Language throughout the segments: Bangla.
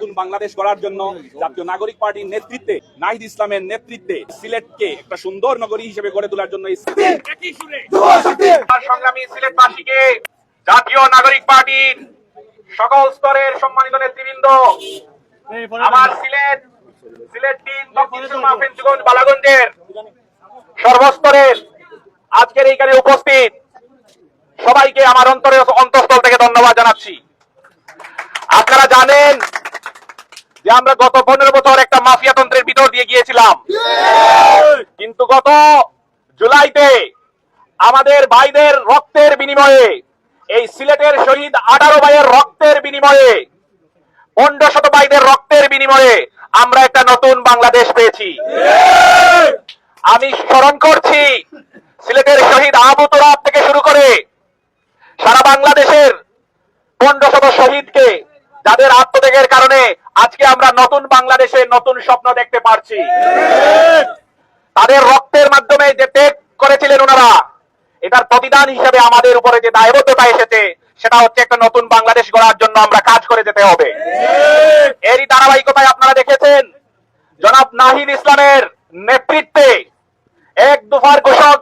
নতুন বাংলাদেশ গড়ার জন্য জাতীয় নাগরিক পার্টির নেতৃত্বে নাহিদ ইসলামের নেতৃত্বে সিলেটকে একটা সুন্দর নগরী হিসেবে গড়ে তোলার জন্য এই একই সুরে। সংগ্রামী সিলেটবাসীকে জাতীয় নাগরিক পার্টির সকল স্তরের সম্মানিত নেতৃবৃন্দ আমার সিলেট সিলেট তিন দক্ষিণ সুরমা ফেঞ্চুগঞ্জ বালাগঞ্জের সর্বস্তরের আজকের এইখানে উপস্থিত সবাইকে আমার অন্তরে অন্তঃস্থল থেকে ধন্যবাদ জানাচ্ছি। আপনারা জানেন যে আমরা গত পনেরো বছর একটা মাফিয়া তন্ত্রের ভিতর দিয়ে গিয়েছিলাম। কিন্তু গত জুলাইতে আমাদের ভাইদের রক্তের বিনিময়ে, এই সিলেটের শহীদ আঠারো ভাইয়ের রক্তের বিনিময়ে, পনেরো শত ভাইদের রক্তের বিনিময়ে আমরা একটা নতুন বাংলাদেশ পেয়েছি। আমি স্মরণ করছি, সিলেটের শহীদ আবু তোরাব থেকে শুরু করে সারা বাংলাদেশের পনেরো শত শহীদকে যাদের আত্মত্যাগের কারণে আজকে আমরা নতুন বাংলাদেশে নতুন স্বপ্ন দেখতে পারছি। তাদের রক্তের মাধ্যমে যে ত্যাগ করেছিলেন ওনারা, এটার প্রতিদান হিসেবে আমাদের উপরে যে দায়বদ্ধতা এসেছে, সেটা হচ্ছে একটা নতুন বাংলাদেশ গড়ার জন্য আমরা কাজ করে যেতে হবে। এরই ধারাবাহিকতায় আপনারা দেখেছেন, জনাব নাহিদ ইসলামের নেতৃত্বে এক দফার ঘোষক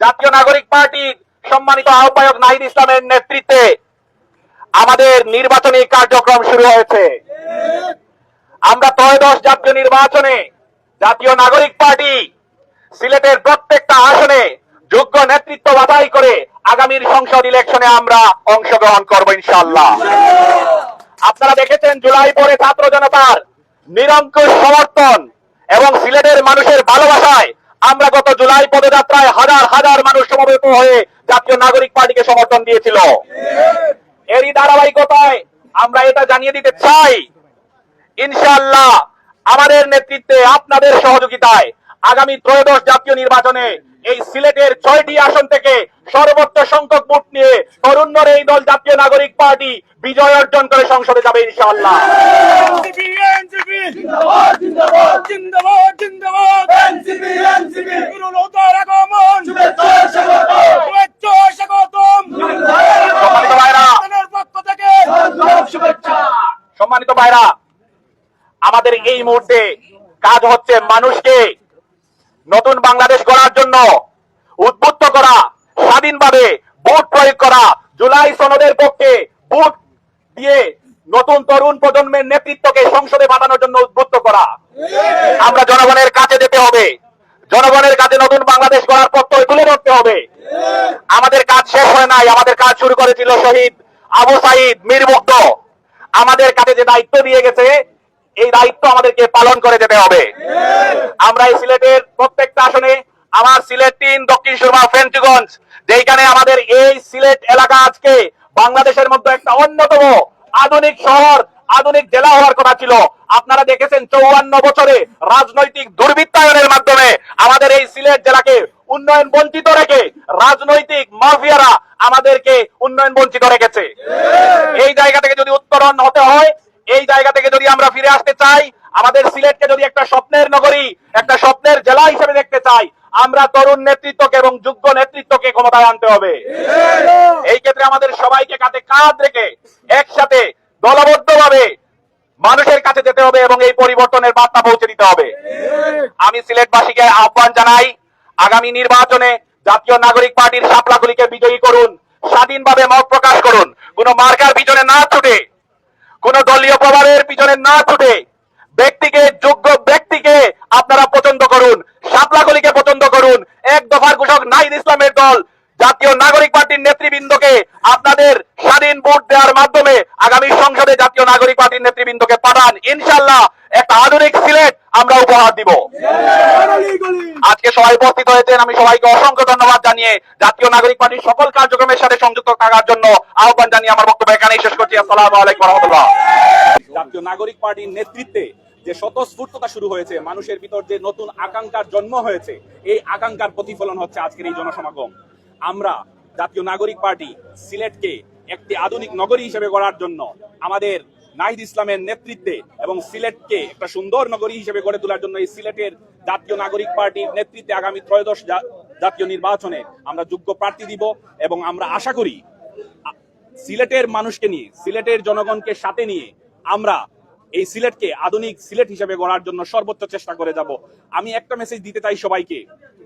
জাতীয় নাগরিক পার্টির সম্মানিত আহ্বায়ক নাহিদ ইসলামের নেতৃত্বে আমাদের নির্বাচনী কার্যক্রম শুরু হয়েছে। আমরা ত্রয়োদশ জাতীয় নির্বাচনে জাতীয় নাগরিক পার্টি সিলেটের প্রত্যেকটা আসনে যোগ্য নেতৃত্ব বাছাই করে আগামীর সংসদ ইলেকশনে আমরা অংশগ্রহণ করব ইনশাল্লাহ আপনারা দেখেছেন জুলাই পরে ছাত্র জনতার নিরঙ্কুশ সমর্থন এবং সিলেটের মানুষের ভালোবাসায় আমরা গত জুলাই পদযাত্রায় হাজার হাজার মানুষ সমবেত হয়ে জাতীয় নাগরিক পার্টিকে সমর্থন দিয়েছিল। এরই ধারাবাহিকতায় আমরা এটা জানিয়ে দিতে চাই ইনশাআল্লাহ আমাদের নেতৃত্বে আপনাদের সহযোগিতায় আগামী ত্রয়োদশ জাতীয় নির্বাচনে এই সিলেটের ছয়টি আসন থেকে সর্বোচ্চ সংখ্যক ভোট নিয়ে তরুণের এই দল জাতীয় নাগরিক পার্টি বিজয় অর্জন করে সংসদে যাবে ইনশাআল্লাহ। জিন্দাবাদ জিন্দাবাদ জিন্দাবাদ! জিন্দাবাদ এনসিপি এনসিপি নুরুল হুদার আগমন শুভেচ্ছা স্বাগতম শুভেচ্ছা স্বাগতম সম্মানিত ভাইরা আপনার পক্ষ থেকে শুভেচ্ছা সম্মানিত ভাইরা, আমাদের এই মুহূর্তে কাজ হচ্ছে মানুষকে নতুন বাংলাদেশ গড়ার জন্য উদ্বুদ্ধ করা, স্বাধীনভাবে ভোট প্রয়োগ করা, জুলাই সনদের পক্ষে ভোট দিয়ে নতুন তরুণ প্রজন্মের নেতৃত্বকে সংসদে পাঠানোর জন্য উদ্বুদ্ধ করা। আমরা জনগণের কাছে যেতে হবে। জনগণের কাছে নতুন বাংলাদেশ গড়ার প্রত্যয় তুলে ধরতে হবে। আমাদের কাজ শেষ হয় নাই। আমাদের কাজ শুরু করেছিল শহীদ আবু সাইদ মীর মুগ্ধ আমাদের কাছে যে দায়িত্ব দিয়ে গেছে, এই দায়িত্ব আমাদেরকে পালন করে যেতে হবে। আমরা এই সিলেটের প্রত্যেকটা আসনে, আমার সিলেট তিন দক্ষিণ সুরমা, ফেঞ্চুগঞ্জ যেখানে আমাদের এই সিলেট এলাকা আজকে বাংলাদেশের মধ্যে একটা অন্যতম আধুনিক শহর, আধুনিক জেলা হওয়ার কথা ছিল। আপনারা দেখেছেন চৌয়ান্ন বছরে রাজনৈতিক দুর্বৃত্তায়নের মাধ্যমে আমাদের এই সিলেট জেলাকে উন্নয়ন বঞ্চিত রেখে রাজনৈতিক মাফিয়ারা আমাদেরকে উন্নয়ন বঞ্চিত রেখেছে। এই জায়গা থেকে যদি উত্তরণ হতে হয়। এই জায়গা থেকে যদি আমরা ফিরে আসতে চাই, আমাদের সিলেটকে যদি একটা স্বপ্নের নগরী, একটা স্বপ্নের জেলা হিসেবে দেখতে চাই, আমরা তরুণ নেতৃত্বকে এবং যোগ্য নেতৃত্বকে ক্ষমতায় আনতে হবে। এই ক্ষেত্রে আমাদের সবাইকে কাঁধে কাঁধ রেখে একসাথে দলবদ্ধভাবে মানুষের কাছে যেতে হবে এবং এই পরিবর্তনের বার্তা পৌঁছে দিতে হবে। আমি সিলেটবাসীকে আহ্বান জানাই, আগামী নির্বাচনে জাতীয় নাগরিক পার্টির সাপলাগুলিকে বিজয়ী করুন, স্বাধীনভাবে মত প্রকাশ করুন। কোন মার্কার পিছনে না ছুটে কোন দলীয় প্রভাবের পিছনে না ছুটে ব্যক্তিকে, যোগ্য ব্যক্তিকে আপনারা পছন্দ করুন। সাপলাগলিকে পছন্দ করুন। এক দফার ঘোষক নাইদ ইসলামের দল, জাতীয় নাগরিক পার্টির নেতৃবৃন্দকে আপনাদের স্বাধীন ভোট দেওয়ার মাধ্যমে আগামী সংসদে জাতীয় নাগরিক পার্টির নেতৃবৃন্দকে পাঠান। ইনশাল্লাহ একটা আধুনিক সিলেট আমরা উপহার দিব। আজকে সবাই উপস্থিত হয়েছেন, আমি সবাইকে অসংখ্য ধন্যবাদ জানিয়ে জাতীয় নাগরিক পার্টির সকল কার্যক্রমের সাথে সংযুক্ত থাকার জন্য আহ্বান জানিয়ে আমার বক্তব্য এখানেই শেষ করছি। আসসালামু আলাইকুম রহমতুল্লাহ। জাতীয় নাগরিক পার্টির নেতৃত্বে যে স্বতঃস্ফূর্ততা শুরু হয়েছে, মানুষের ভিতর যে নতুন আকাঙ্ক্ষার জন্ম হয়েছে, এই আকাঙ্ক্ষার প্রতিফলন হচ্ছে আজকের এই জনসমাগম। আমরা জাতীয় নাগরিক পার্টি সিলেটকে একটি আধুনিক নগরী হিসেবে গড়ার জন্য আমাদের নাহিদ ইসলামের নেতৃত্বে এবং সিলেটকে একটা সুন্দর নগরী হিসেবে গড়ে তোলার জন্য এই সিলেটের জাতীয় নাগরিক পার্টির নেতৃত্বে আগামী ত্রয়োদশ জাতীয় নির্বাচনে আমরা যোগ্য প্রার্থী দিব এবং আমরা আশা করি সিলেটের মানুষকে নিয়ে, সিলেটের জনগণকে সাথে নিয়ে আমরা এই সিলেটকে আধুনিক সিলেট হিসেবে গড়ার জন্য সর্বোচ্চ চেষ্টা করে যাব। আমি একটা মেসেজ দিতে চাই সবাইকে।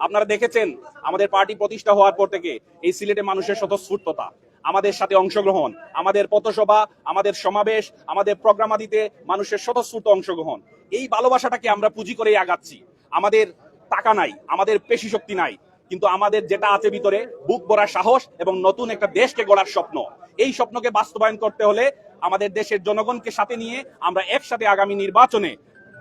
আপনারা দেখেছেন, আমাদের পার্টি প্রতিষ্ঠা হওয়ার পর থেকে এই সিলেটে মানুষের স্বতঃস্ফূর্ততা। আমাদের সাথে অংশগ্রহণ, আমাদের পথসভা, আমাদের সমাবেশ, আমাদের প্রোগ্রামাদিতে মানুষের স্বতঃস্ফূর্ত অংশগ্রহণ। এই ভালোবাসাটাকে আমরা পুঁজি করেই আগাচ্ছি। আমাদের টাকা নাই, আমাদের পেশি শক্তি নাই, কিন্তু আমাদের যেটা আছে ভিতরে, বুক ভরা সাহস এবং নতুন একটা দেশকে গড়ার স্বপ্ন। এই স্বপ্নকে বাস্তবায়ন করতে হলে আমাদের দেশের জনগণকে সাথে নিয়ে আমরা একসাথে আগামী নির্বাচনে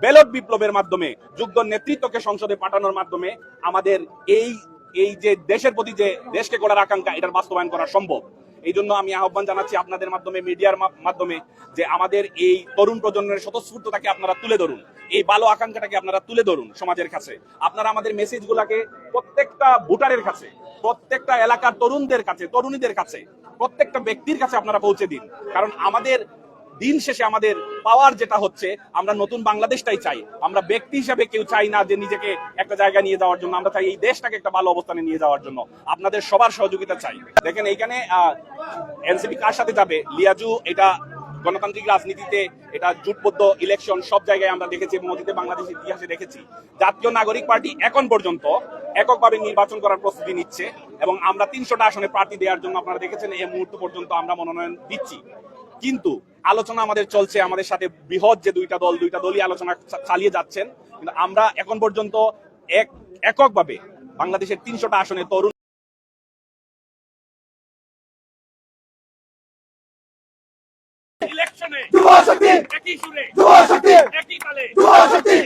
ব্যালট বিপ্লবের মাধ্যমে, যোগ্য নেতৃত্বকে সংসদে পাঠানোর মাধ্যমে আমাদের এই এই যে দেশের প্রতি যে দেশকে গড়ার আকাঙ্ক্ষা, এটার বাস্তবায়ন করা সম্ভব। এই জন্য আমি আহ্বান জানাচ্ছি আপনাদের মাধ্যমে, মিডিয়ার মাধ্যমে, যে আমাদের এই তরুণ প্রজন্মের স্বতঃস্ফূর্ততাকে আপনারা তুলে ধরুন। এই ভালো আকাঙ্ক্ষাটাকে আপনারা তুলে ধরুন সমাজের কাছে। আপনারা আমাদের মেসেজগুলোকে প্রত্যেকটা ভোটারের কাছে, প্রত্যেকটা এলাকার তরুণদের কাছে, তরুণীদের কাছে, প্রত্যেকটা ব্যক্তির কাছে আপনারা পৌঁছে দিন। কারণ আমাদের দিন শেষে আমাদের পাওয়ার যেটা হচ্ছে, আমরা নতুন বাংলাদেশটাই চাই। আমরা ব্যক্তি হিসাবে কেউ চাই না যে নিজেকে একটা জায়গায় নিয়ে যাওয়ার জন্য, আমরা চাই এই দেশটাকে একটা ভালো অবস্থানে নিয়ে যাওয়ার জন্য। আপনাদের সবার সহযোগিতা চাই। দেখেন এইখানে এনসিপি কার সাথে যাবে? লিয়াজু, এটা গণতান্ত্রিক রাজনীতিতে এটা জুটবদ্ধ ইলেকশন সব জায়গায় আমরা দেখেছি এবং অতীতে বাংলাদেশের ইতিহাসে দেখেছি। জাতীয় নাগরিক পার্টি এখন পর্যন্ত এককভাবে নির্বাচন করার প্রস্তুতি নিচ্ছে এবং আমরা তিনশোটা আসনে প্রার্থী দেওয়ার জন্য আপনারা দেখেছেন, এই মুহূর্ত পর্যন্ত আমরা মনোনয়ন দিচ্ছি। কিন্তু আলোচনা আমাদের চলছে আমাদের সাথে বৃহৎ যে দুইটা দল দুইটা দলই আলোচনা চালিয়ে যাচ্ছেন। কিন্তু আমরা এখন পর্যন্ত এক এককভাবে বাংলাদেশের তিনশোটা আসনে তরুণ ইলেকশনে একই সুরে একই তালে যুবশক্তি